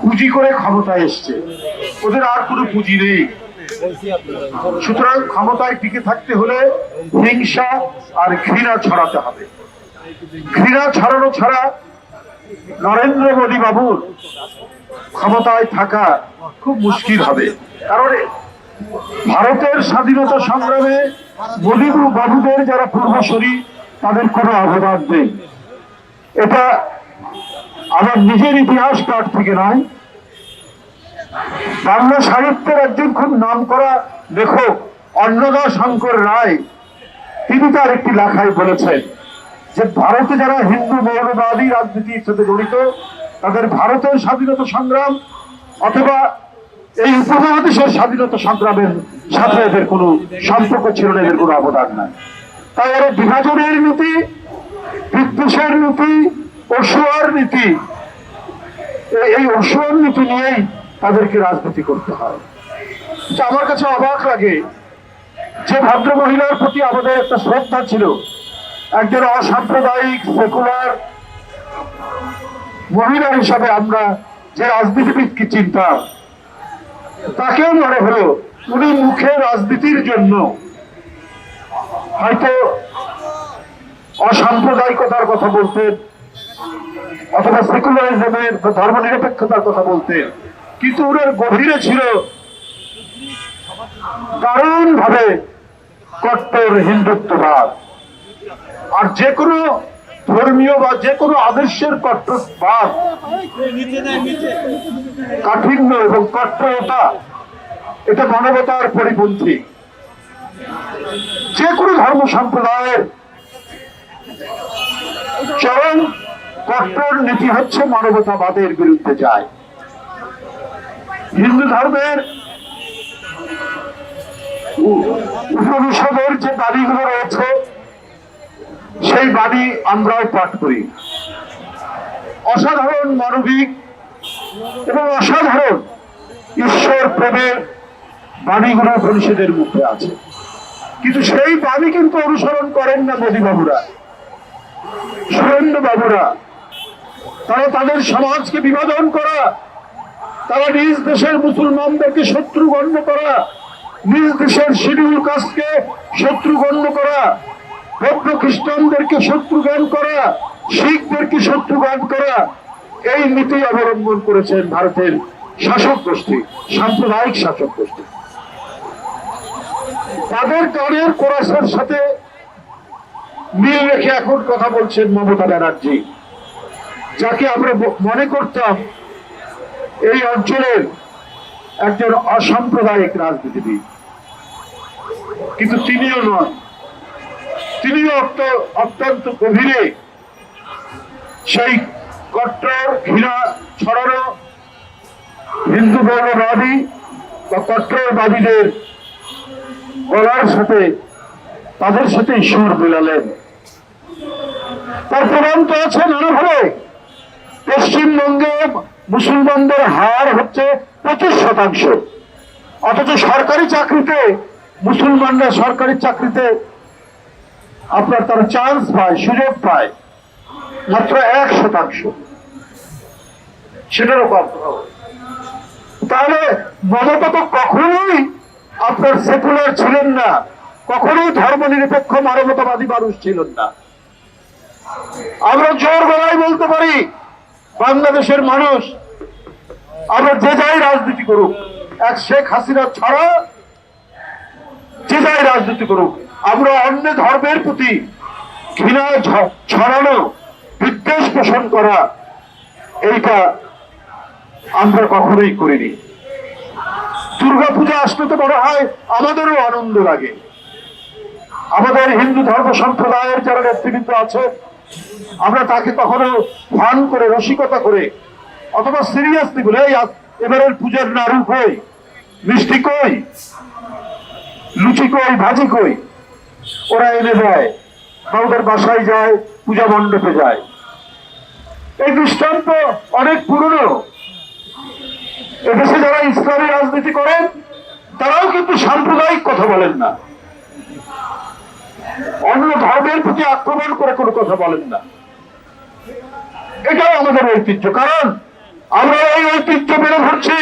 পুঁজি করে ক্ষমতায় এসছে। ওদের আর কোনো পুঁজি নেই। সুতরাং ক্ষমতায় টিকে থাকতে হলে হিংসা আর ঘৃণা ছড়াতে হবে। ঘৃণা ছড়ানো ছাড়া নরেন্দ্র মোদী বাবুর ক্ষমতায় থাকা খুব মুশকিল হবে। কারণ ভারতের স্বাধীনতা সংগ্রামে মোদী বাবুদের যারা পূর্বসরী, তাদের কোনো অবদান নেই। এটা আমার নিজের ইতিহাস পাঠ থেকে নয় বাংলা সাহিত্যের একজন খুব নাম করা লেখক অন্নদা শঙ্কর রায়, তিনি তার একটি লেখায় বলেছেন যে, ভারতে যারা হিন্দু, মৌলবাদী রাজনীতির সাথে জড়িত, তাদের ভারতের স্বাধীনতা সংগ্রাম অথবা এই উপমহাদেশের স্বাধীনতা সংগ্রামের সাথে এদের কোনো সম্পর্ক ছিল না, এদের কোনো অবদান নাই। তাই এরা বিভাজনের নীতি, বিদ্বেষের নীতি অসুয়ার নীতি এই অসুয়ার নিয়েই তাদেরকে রাজনীতি করতে হয়। আমার কাছে অবাক লাগে যে ভদ্র মহিলার প্রতি আমাদের একটা শ্রদ্ধা ছিল। একজন অসাম্প্রদায়িক সেকুলার মহিলা হিসাবে আমরা যে রাজনীতিবিদকে চিন্তাম তাকেও মনে হলো উনি মুখে রাজনীতির জন্য হয়তো অসাম্প্রদায়িকতার কথা বলতেন অথবা সেকুলারিজমের ধর্ম নিরপেক্ষতার কথা বলতেন কিন্তু ওনার গভীরে ছিল দারুণ ভাবে কট্টর হিন্দুত্ববাদ। আর যে কোনো ধর্মীয় বা যে কোনো আদর্শের কট্টরবাদ কাঠিন্য এবং কট্টরতা, এটা মানবতার পরিপন্থী। যে কোনো ধর্ম সম্প্রদায়ের চরম কট্টর নীতি হচ্ছে মানবতাবাদের বিরুদ্ধে যায়। হিন্দু ধর্মের উপনিষদের যে বাণীগুলো রয়েছে, সেই বাণী আমরাও পাঠ করি। অসাধারণ মানবিক এবং অসাধারণ ঈশ্বর প্রেমের বাণীগুলো উপনিষদের মধ্যে আছে। কিন্তু সেই বাণী কিন্তু অনুসরণ করেন না মোদী বাবুরা সুরেন্দ্র বাবুরা তারা তাদের সমাজকে বিভাজন করা, তারা নিজ দেশের মুসলমানদেরকে শত্রু গণ্য করা, নিজ দেশের শিডিউল কাস্টকে শত্রু গণ্য করা বৌদ্ধ খ্রিস্টানদেরকে শত্রু জ্ঞান করা, শিখদেরকে শত্রু জ্ঞান করা, এই নীতি অবলম্বন করেছেন ভারতের শাসক গোষ্ঠী, সাম্প্রদায়িক শাসক গোষ্ঠী। তাদের কানের কোরাসের সাথে মিল রেখে এখন কথা বলছেন মমতা ব্যানার্জি। যাকে আমরা মনে করতাম এই অঞ্চলের একজন অসাম্প্রদায়িক রাজনীতিবিদ। কিন্তু তিনিও নন। তিনিও অত্য- অত্যন্ত গভীরে সেই কট্টর ঘৃণা ছড়ানো হিন্দু ধর্মবাদী বা কট্টরবাদীদের গলার সাথে তাদের সাথে সুর মিলালেন। তার প্রমাণ তো আছে নানাভাবে। পশ্চিমবঙ্গে মুসলমানদের হার হচ্ছে পঁচিশ শতাংশ। অথচ সরকারি চাকরিতে, মুসলমানরা সরকারি চাকরিতে আপনার তারা চান্স পায়, সুযোগ পায়, মাত্র এক শতাংশ। সেটারও কম তাহলে মমতা তো কখনোই আপনার সেকুলার ছিলেন না, কখনোই ধর্ম নিরপেক্ষ মানবতাবাদী মানুষ ছিলেন না। আমরা জোর গলায় বলতে পারি বাংলাদেশের মানুষ, আমরা যে যাই রাজনীতি করুক, এক শেখ হাসিনা ছাড়া যে যাই রাজনীতি করুক, আমরা অন্য ধর্মের প্রতি ঘৃণা ছড়ানো, বিদ্বেষ পোষণ করা, এইটা আমরা কখনোই করিনি। দুর্গা পূজা আসলে তো মনে হয় আমাদেরও আনন্দ লাগে। আমাদের হিন্দু ধর্ম সম্প্রদায়ের যারা নেতৃবৃন্দ আছে আমরা তাকে কখনো ফান করে, রসিকতা করে, অথবা সিরিয়াসলি বলে, "এই আজ এবারের পূজার নাড়ু কই? মিষ্টি কই? লুচি কই? ভাজি কই? ওরা এনে দেয়। বা বাসায় যায়, পূজা মণ্ডপে যায়। এই দৃষ্টান্ত অনেক পুরনো। এদেশে যারা ইসলামী রাজনীতি করেন, তারাও কিন্তু সাম্প্রদায়িক কথা বলেন না। অন্য ধর্মের প্রতি আক্রমণ করে কোনো কথা বলেন না। এটাও আমাদের ঐতিহ্য, কারণ আমরা এই ঐতিহ্য মেরে ধরছি।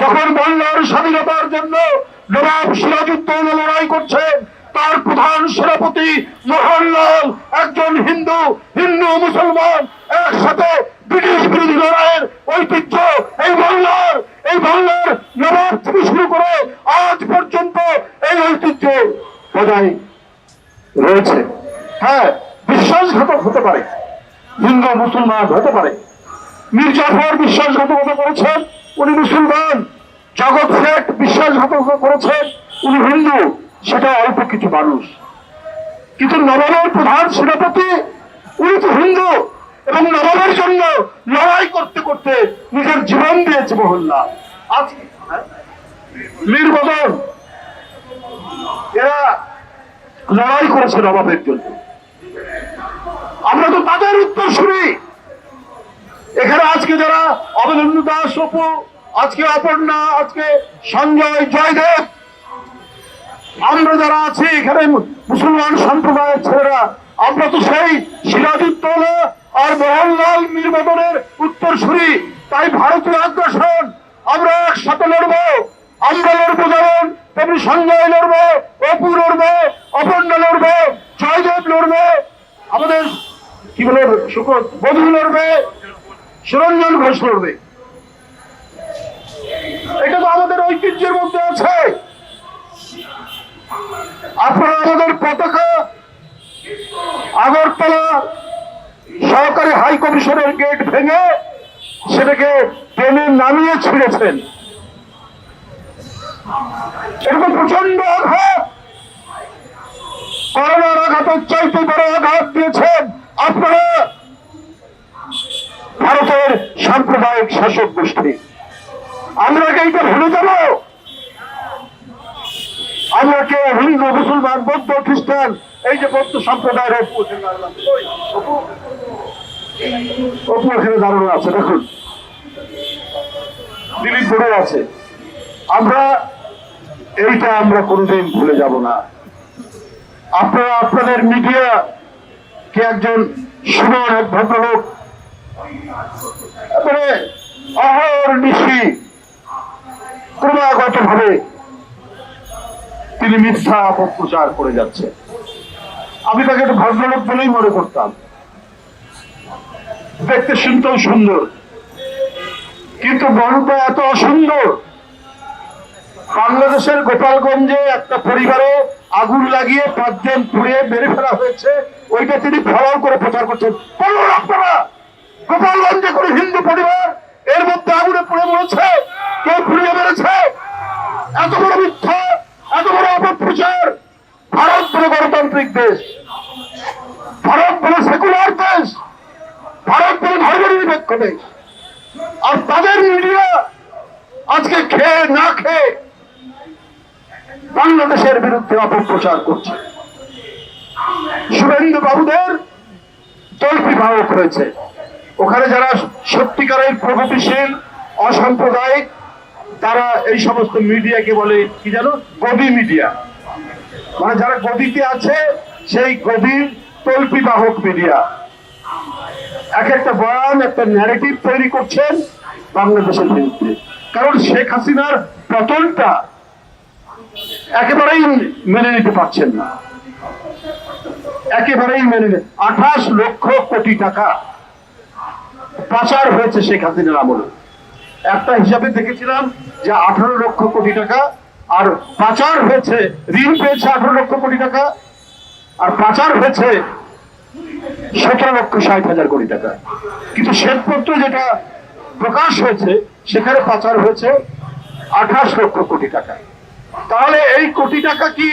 যখন বাংলার স্বাধীনতার জন্য নবাব সিরাজউদ্দৌলা লড়াই করছেন তার প্রধান সেনাপতি মোহনলাল, একজন হিন্দু হিন্দু মুসলমান, একসাথে ব্রিটিশ বিরোধী লড়াইয়ের ঐতিহ্য এই বাংলার এই বাংলার নবাব থেকে শুরু করে আজ পর্যন্ত এই ঐতিহ্য বজায় রয়েছে হ্যাঁ বিশ্বাসঘাতক হতে পারে হিন্দু মুসলমান হতে পারে। মীর জাফর বিশ্বাসঘাতকতা করেছেন, উনি মুসলমান। জগৎ শেখ বিশ্বাসঘাতকতা করেছেন, উনি হিন্দু, সেটা অল্প কিছু মানুষ। কিন্তু নবাবের প্রধান সেনাপতি, উনি তো হিন্দু, এবং নবাবের জন্য লড়াই করতে করতে নিজের জীবন দিয়েছে মহল্লা। আজকে হ্যাঁ? মীর বদন এরা লড়াই করেছে নবাবের জন্য। আমরা তো তাদের উত্তর শুনি এখানে আজকে যারা অবনীন্দ্র দাস অপু, আজকে অপর্ণা, আজকে সঞ্জয়, জয়দেব, আমরা যারা আছি এখানে মুসলমান সম্প্রদায়ের ছেলেরা, আমরা তো সেই সিরাজউদ্দৌলা আর মোহনলাল মীরবদনের উত্তর শুনি তাই ভারতীয় আগ্রাসন, আমরা একসাথে লড়বো, আমরা লড়বো যেমন, তেমনি সঞ্জয় লড়বো, অপু লড়বো, অপর্ণা লড়বো, জয়দেব লড়বে, আমাদের, কি বলে, শুক্র, বধু লড়বে সুরঞ্জন ঘোষ লড়বে এটা তো আমাদের ঐতিহ্যের মধ্যে আছে। আপনারা আমাদের পতাকা, আগরতলা সহকারী হাই কমিশনের গেট ভেঙে সেটাকে টেনে নামিয়ে ছিঁড়েছেন। এরকম প্রচণ্ড আঘাত। করোনার আঘাতের চাইতে বড় আঘাত দিয়েছেন আপনারা। ভারতের সাম্প্রদায়িক শাসক গোষ্ঠী। আমরা কি এইটা ভুলে যাব? আমরা কে হিন্দু, মুসলমান, বৌদ্ধ, খ্রিস্টান, এই যে বৌদ্ধ সম্প্রদায়ের অপু এখানে আছে, দেখুন। দিলীপ আছে। আমরা এইটা আমরা কোনোদিন ভুলে যাব না। আপনারা, আপনাদের মিডিয়া কে একজন সুমন, এক ভদ্রলোক তারপরে ক্রমাগত ভাবে তিনি মিথ্যা অপপ্রচার করে যাচ্ছে আমি তাকে ভদ্রলোক বলেই মনে করতাম। দেখতে শুনতেও সুন্দর, কিন্তু গল্পটা এত অসুন্দর। বাংলাদেশের গোপালগঞ্জে একটা পরিবারে আগুন লাগিয়ে পাঁচজন পুড়িয়ে মেরে ফেলা হয়েছে, ওইটা তিনি ফলাও করে প্রচার করছেন। আপনারা! গোপালগঞ্জে কোনো হিন্দু পরিবার, এর মধ্যে আগুনে পুড়ে মরেছে, কেউ পুড়িয়ে মেরেছে। এত বড় মিথ্যা, এত বড় অপপ্রচার। ভারত বড় গণতান্ত্রিক দেশ। ভারত বড় সেকুলার দেশ। ভারত বড় ধর্মনিরপেক্ষ দেশ। আর তাদের মিডিয়া আজকে খেয়ে না খেয়ে বাংলাদেশের বিরুদ্ধে অপপ্রচার করছে। শুভেন্দু বাবুদের তল্পি বাহক হয়েছে। ওখানে যারা সত্যিকারের প্রগতিশীল, অসাম্প্রদায়িক, তারা এই সমস্ত মিডিয়াকে বলে কি জানো গদি মিডিয়া। মানে যারা গদিতে আছে, সেই গদির তল্পি বাহক মিডিয়া। এক একটা বয়ান, একটা ন্যারেটিভ তৈরি করছেন বাংলাদেশের বিরুদ্ধে। কারণ শেখ হাসিনার পতনটা একেবারেই মেনে নিতে পারছেন না। একেবারেই মেনে আঠাশ লক্ষ কোটি টাকা পাচার হয়েছে শেখ হাসিনার আমলে। একটা হিসাবে দেখেছিলাম যে আঠারো লক্ষ কোটি টাকা, আর পাচার হয়েছে, ঋণ পেয়েছে আঠারো লক্ষ কোটি টাকা, আর পাচার হয়েছে সতেরো লক্ষ ষাট হাজার কোটি টাকা। কিন্তু শ্বেতপত্র যেটা প্রকাশ হয়েছে, সেখানে পাচার হয়েছে আঠাশ লক্ষ কোটি টাকা। তাহলে এই কোটি টাকা কি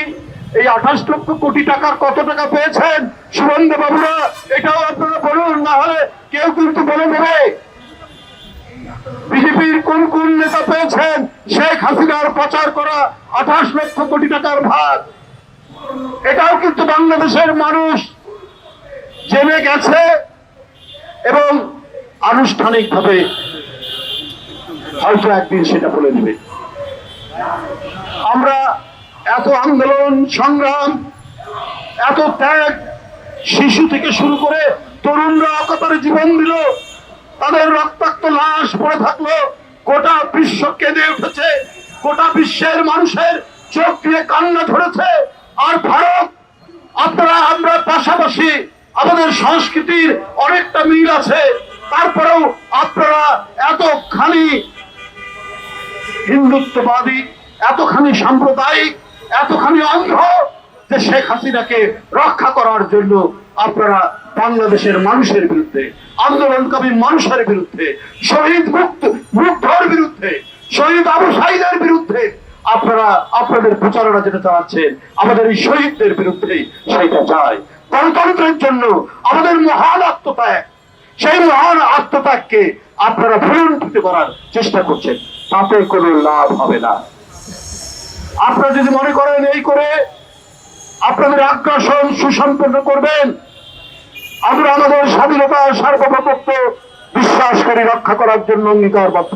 এই আঠাশ লক্ষ কোটি টাকার কত টাকা পেয়েছেন? সুবন্ধ বাবুরা, এটাও আপনারা বলুন, না হলে কেউ কিন্তু বলে দেবে। বিজেপির কোন কোন নেতা পেয়েছেন? শেখ হাসিনার প্রচার করা আঠাশ লক্ষ কোটি টাকার ভাগ। এটাও কিন্তু বাংলাদেশের মানুষ জেনে গেছে এবং আনুষ্ঠানিকভাবে হয়তো একদিন সেটা বলে দেবে আমরা এত আন্দোলন, সংগ্রাম, এত ত্যাগ শিশু থেকে শুরু করে তরুণরা অকাতরে জীবন দিল। তাদের রক্তাক্ত লাশ পড়ে থাকল। গোটা বিশ্ব কেঁদে উঠেছে। গোটা বিশ্বের মানুষের চোখ দিয়ে কান্না ধরেছে। আর ভারত, আপনারা, আমরা পাশাপাশি আমাদের সংস্কৃতির অনেকটা মিল আছে। তারপরেও আপনারা এতখানি হিন্দুত্ববাদী, এতখানি সাম্প্রদায়িক এতখানি অন্ধ যে শেখ হাসিনাকে রক্ষা করার জন্য আপনারা বাংলাদেশের মানুষের বিরুদ্ধে আন্দোলনকারী মানুষের বিরুদ্ধে, শহীদ মুক্ত, মুগ্ধর বিরুদ্ধে, শহীদ আবু সাইদের বিরুদ্ধে আপনারা, আপনাদের প্রচারণা যেটা চালাচ্ছেন, আমাদের এই শহীদদের বিরুদ্ধে সেইটা চায় গণতন্ত্রের জন্য আমাদের মহান আত্মত্যাগ, সেই মহান আত্মত্যাগকে আপনারা ভুলুণ্ঠিত করার চেষ্টা করছেন। তাতে কোনো লাভ হবে না। আপনারা যদি মনে করেন এই করে আপনাদের আগ্রাসন সুসম্পন্ন করবেন, আমরা আমাদের স্বাধীনতা, সার্বভৌমত্ব বিশ্বাস করে রক্ষা করার জন্য অঙ্গীকারবদ্ধ।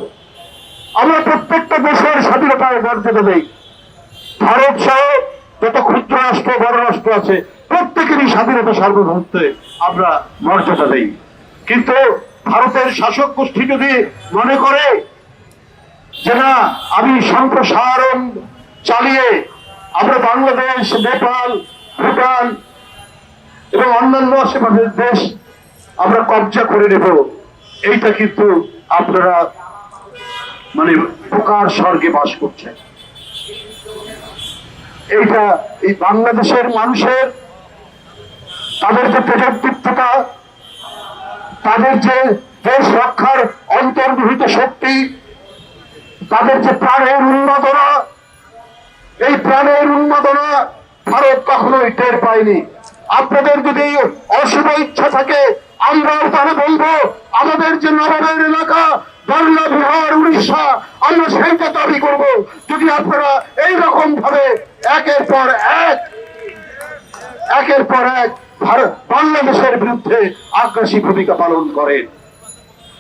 আমরা প্রত্যেকটা দেশের স্বাধীনতার মর্যাদা দেই। ভারত সহ যত ক্ষুদ্র রাষ্ট্র, বড় রাষ্ট্র আছে, প্রত্যেকেরই স্বাধীনতা সার্বভৌমত্বে আমরা মর্যাদা দেই। কিন্তু ভারতের শাসক গোষ্ঠী যদি মনে করে যে না, আমি সম্প্রসারণ চালিয়ে আমরা বাংলাদেশ, নেপাল, ভুটান এবং অন্যান্য আশেপাশের দেশ আমরা কবজা করে নেব। এইটা কিন্তু আপনারা মানে পোকার স্বর্গে বাস করছেন। এইটা এই বাংলাদেশের মানুষের, তাদের যে প্রযুক্তিতা তাদের যে দেশ রক্ষার অন্তর্নিহিত শক্তি, তাদের যে প্রাণের উন্মাদনা এই প্রাণের উন্মাদনা ভারত কখনোই টের পায়নি। আপনাদের যদি অশুভ ইচ্ছা থাকে, আমরাও তাহলে বলব, আমাদের যে নবাবের এলাকা, বাংলা, বিহার, উড়িষ্যা, আমরা সেইটা দাবি করব। যদি আপনারা এই রকম ভাবে একের পর এক, একের পর এক ভারত, বাংলাদেশের বিরুদ্ধে আগ্রাসী ভূমিকা পালন করেন।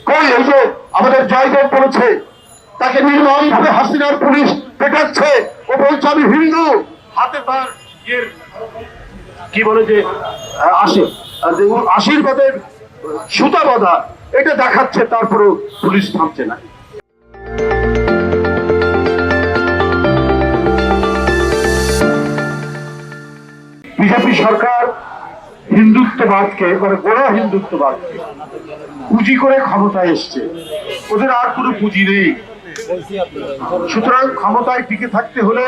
কই, এই যে আমাদের জয়দেব বলেছে তাকে নির্মম ভাবে হাসিনার পুলিশ পেটাচ্ছে ও বলছে, আমি হিন্দু। হাতে তার ইয়ের, কি বলে যে আসে আশী আশীর্বাদের সুতা বাঁধা, এটা দেখাচ্ছে, তারপরেও পুলিশ থামছে না। বিজেপি সরকার হিন্দুত্ববাদকে মানে গোড়া হিন্দুত্ববাদকে পুঁজি করে ক্ষমতায় এসছে। ওদের আর কোনো পুঁজি নেই। সুতরাং ক্ষমতায় টিকে থাকতে হলে